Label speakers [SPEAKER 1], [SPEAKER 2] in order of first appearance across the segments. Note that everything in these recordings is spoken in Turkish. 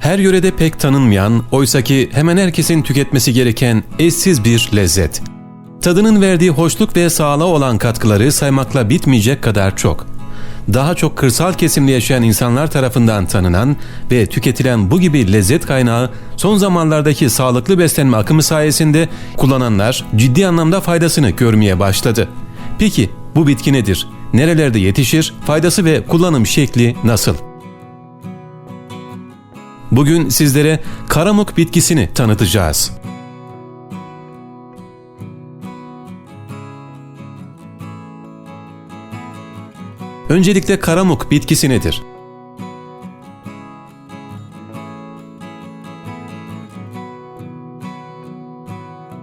[SPEAKER 1] Her yörede pek tanınmayan, oysaki hemen herkesin tüketmesi gereken eşsiz bir lezzet. Tadının verdiği hoşluk ve sağlığa olan katkıları saymakla bitmeyecek kadar çok. Daha çok kırsal kesimde yaşayan insanlar tarafından tanınan ve tüketilen bu gibi lezzet kaynağı son zamanlardaki sağlıklı beslenme akımı sayesinde kullananlar ciddi anlamda faydasını görmeye başladı. Peki bu bitki nedir? Nerelerde yetişir? Faydası ve kullanım şekli nasıl? Bugün sizlere karamuk bitkisini tanıtacağız. Öncelikle karamuk bitkisi nedir?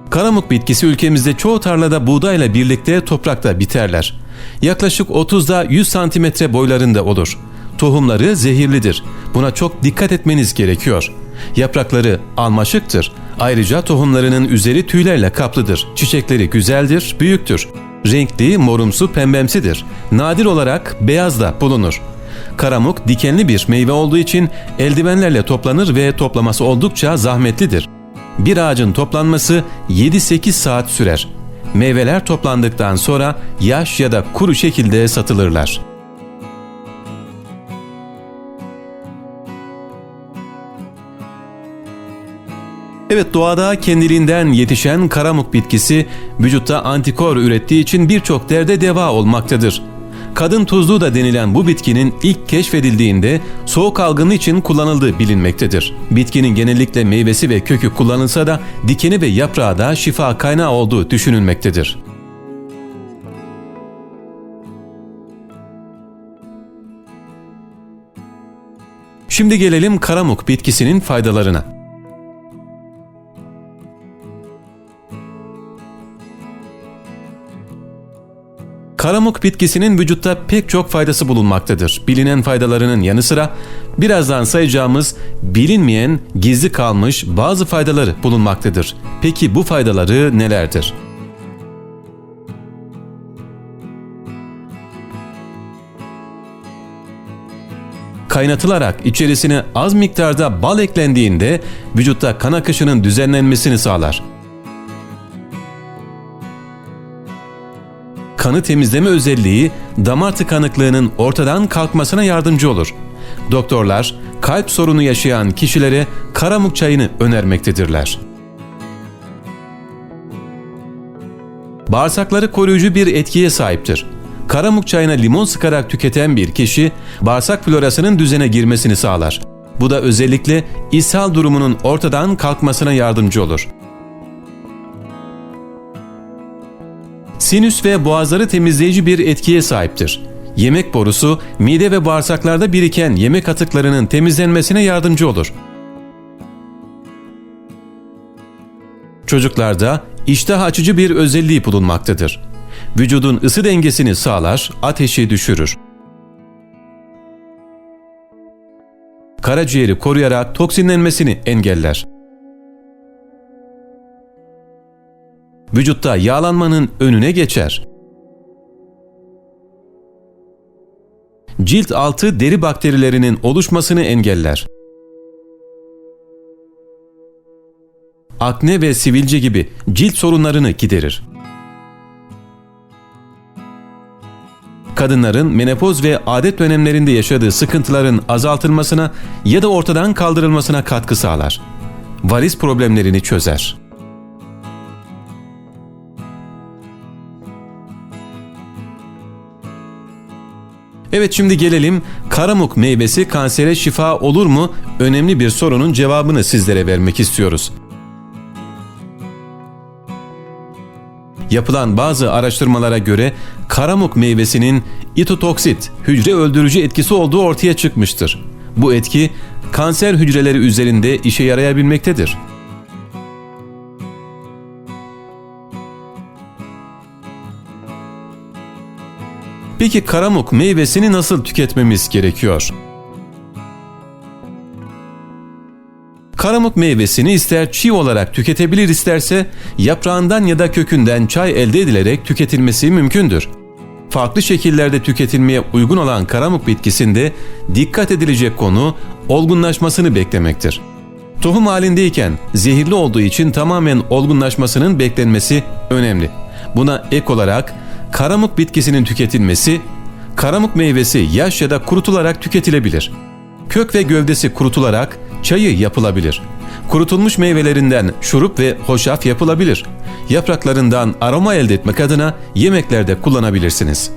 [SPEAKER 1] Karamuk bitkisi ülkemizde çoğu tarlada buğdayla birlikte toprakta biterler. Yaklaşık 30'da 100 santimetre boylarında olur. Tohumları zehirlidir. Buna çok dikkat etmeniz gerekiyor. Yaprakları almaşıktır. Ayrıca tohumlarının üzeri tüylerle kaplıdır. Çiçekleri güzeldir, büyüktür. Renkli, morumsu, pembemsidir. Nadir olarak beyaz da bulunur. Karamuk dikenli bir meyve olduğu için eldivenlerle toplanır ve toplaması oldukça zahmetlidir. Bir ağacın toplanması 7-8 saat sürer. Meyveler toplandıktan sonra yaş ya da kuru şekilde satılırlar. Evet doğada kendiliğinden yetişen karamuk bitkisi vücutta antikor ürettiği için birçok derde deva olmaktadır. Kadın tuzlu da denilen bu bitkinin ilk keşfedildiğinde soğuk algını için kullanıldığı bilinmektedir. Bitkinin genellikle meyvesi ve kökü kullanılsa da dikeni ve yaprağı da şifa kaynağı olduğu düşünülmektedir. Şimdi gelelim karamuk bitkisinin faydalarına. Karamuk bitkisinin vücutta pek çok faydası bulunmaktadır. Bilinen faydalarının yanı sıra birazdan sayacağımız bilinmeyen, gizli kalmış bazı faydaları bulunmaktadır. Peki bu faydaları nelerdir? kaynatılarak içerisine az miktarda bal eklendiğinde vücutta kan akışının düzenlenmesini sağlar. Kanı temizleme özelliği damar tıkanıklığının ortadan kalkmasına yardımcı olur. Doktorlar kalp sorunu yaşayan kişilere karamuk çayını önermektedirler. Bağırsakları koruyucu bir etkiye sahiptir. Karamuk çayına limon sıkarak tüketen bir kişi bağırsak florasının düzene girmesini sağlar. Bu da özellikle ishal durumunun ortadan kalkmasına yardımcı olur. Sinüs ve boğazları temizleyici bir etkiye sahiptir. Yemek borusu, mide ve bağırsaklarda biriken yemek atıklarının temizlenmesine yardımcı olur. Çocuklarda iştah açıcı bir özelliği bulunmaktadır. Vücudun ısı dengesini sağlar, ateşi düşürür. Karaciğeri koruyarak toksinlenmesini engeller. Vücutta yağlanmanın önüne geçer. Cilt altı deri bakterilerinin oluşmasını engeller. Akne ve sivilce gibi cilt sorunlarını giderir. Kadınların menopoz ve adet dönemlerinde yaşadığı sıkıntıların azaltılmasına ya da ortadan kaldırılmasına katkı sağlar. Varis problemlerini çözer. Evet şimdi gelelim karamuk meyvesi kansere şifa olur mu? Önemli bir sorunun cevabını sizlere vermek istiyoruz. Yapılan bazı araştırmalara göre karamuk meyvesinin itotoksit, hücre öldürücü etkisi olduğu ortaya çıkmıştır. Bu etki kanser hücreleri üzerinde işe yarayabilmektedir. Peki karamuk meyvesini nasıl tüketmemiz gerekiyor? Karamuk meyvesini ister çiğ olarak tüketebilir isterse yaprağından ya da kökünden çay elde edilerek tüketilmesi mümkündür. farklı şekillerde tüketilmeye uygun olan karamuk bitkisinde dikkat edilecek konu olgunlaşmasını beklemektir. Tohum halindeyken zehirli olduğu için tamamen olgunlaşmasının beklenmesi önemli. Buna ek olarak karamuk bitkisinin tüketilmesi, karamuk meyvesi yaş ya da kurutularak tüketilebilir. Kök ve gövdesi kurutularak çayı yapılabilir. Kurutulmuş meyvelerinden şurup ve hoşaf yapılabilir. Yapraklarından aroma elde etmek adına yemeklerde kullanabilirsiniz.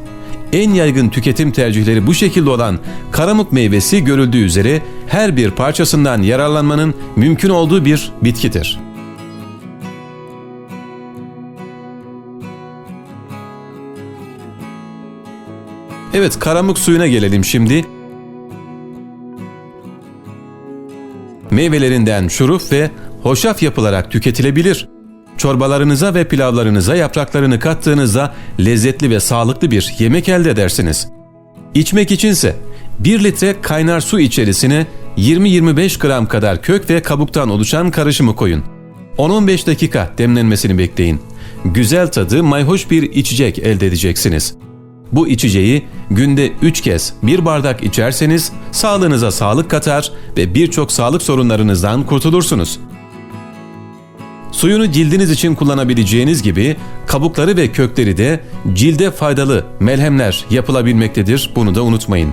[SPEAKER 1] En yaygın tüketim tercihleri bu şekilde olan karamuk meyvesi görüldüğü üzere her bir parçasından yararlanmanın mümkün olduğu bir bitkidir. Evet karamuk suyuna gelelim şimdi. Meyvelerinden şurup ve hoşaf yapılarak tüketilebilir. Çorbalarınıza ve pilavlarınıza yapraklarını kattığınızda lezzetli ve sağlıklı bir yemek elde edersiniz. İçmek içinse 1 litre kaynar su içerisine 20-25 gram kadar kök ve kabuktan oluşan karışımı koyun. 10-15 dakika demlenmesini bekleyin. Güzel tadı mayhoş bir içecek elde edeceksiniz. Bu içeceği günde 3 kez bir bardak içerseniz sağlığınıza sağlık katar ve birçok sağlık sorunlarınızdan kurtulursunuz. Suyunu cildiniz için kullanabileceğiniz gibi kabukları ve kökleri de cilde faydalı melhemler yapılabilmektedir. Bunu da unutmayın.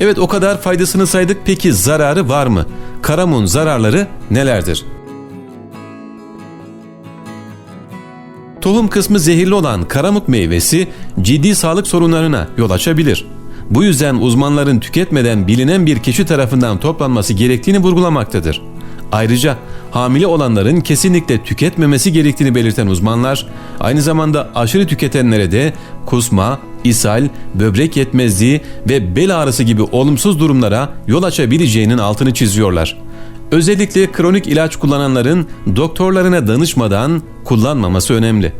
[SPEAKER 1] Evet o kadar faydasını saydık peki zararı var mı? Karamun zararları nelerdir? Tohum kısmı zehirli olan karamuk meyvesi ciddi sağlık sorunlarına yol açabilir. Bu yüzden uzmanların tüketmeden bilinen bir kişi tarafından toplanması gerektiğini vurgulamaktadır. Ayrıca hamile olanların kesinlikle tüketmemesi gerektiğini belirten uzmanlar, aynı zamanda aşırı tüketenlere de kusma, ishal, böbrek yetmezliği ve bel ağrısı gibi olumsuz durumlara yol açabileceğinin altını çiziyorlar. Özellikle kronik ilaç kullananların doktorlarına danışmadan kullanmaması önemli.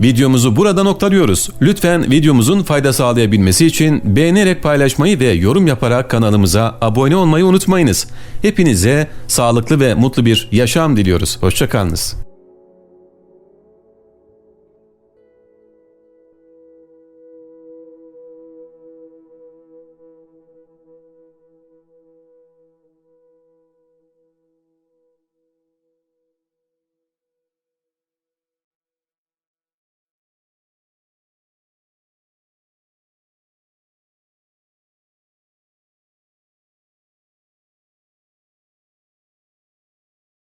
[SPEAKER 1] Videomuzu burada noktalıyoruz. Lütfen videomuzun fayda sağlayabilmesi için beğenerek paylaşmayı ve yorum yaparak kanalımıza abone olmayı unutmayınız. Hepinize sağlıklı ve mutlu bir yaşam diliyoruz. Hoşçakalınız.